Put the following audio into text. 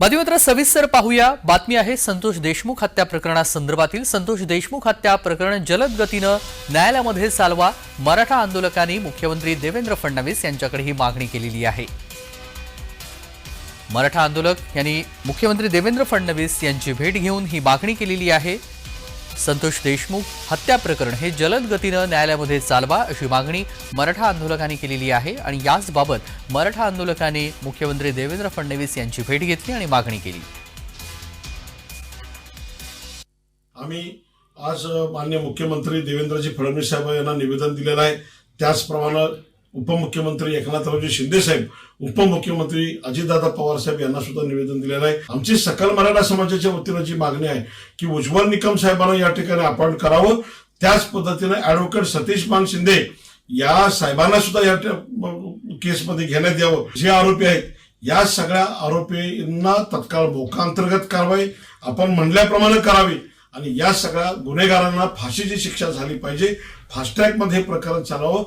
बातमीपत्र सविस्तर पाहूया. बातमी आहे संतोष देशमुख हत्या प्रकरणासंदर्भातील संतोष देशमुख हत्या प्रकरण जलद गतीनं न्यायालयामध्ये चालवा. मराठा आंदोलकांनी मुख्यमंत्री देवेंद्र फडणवीस यांच्याकडे ही मागणी केलेली आहे. मराठा आंदोलक यांनी मुख्यमंत्री देवेंद्र फडणवीस यांची भेट घेऊन ही मागणी केलेली आहे. संतोष देशमुख हत्या प्रकरण हे जलद गतीनं न्यायालयामध्ये चालवा अशी मागणी मराठा आंदोलकांनी केलेली आहे आणि याच बाबत मराठा आंदोलकांनी मुख्यमंत्री देवेंद्र फडणवीस यांची भेट घेतली आणि मागणी केली. आम्ही आज मान्य मुख्यमंत्री देवेंद्रजी फडणवीस साहेब यांना निवेदन दिलेलं आहे. त्याचप्रमाणे उपमुख्यमंत्री एकनाथरावजी शिंदे साहेब उपमुख्यमंत्री अजितदादा पवार साहेब यांना सुद्धा निवेदन दिलेलं आहे. आमची सकल मराठा समाजाच्या वतीनं जी मागणी आहे की उज्ज्वल निकम साहेबांना या ठिकाणी अपॉइंट करावं त्याच पद्धतीने ऍडव्होकेट सतीश मान शिंदे या साहेबांना सुद्धा या केसमध्ये घेण्यात यावं. जे आरोपी आहेत या सगळ्या आरोपींना तत्काळ मोकांतर्गत कारवाई आपण म्हणल्याप्रमाणे करावी आणि या सगळ्या गुन्हेगारांना फाशीची शिक्षा झाली पाहिजे. फास्टॅगमध्ये हे प्रकरण चालावं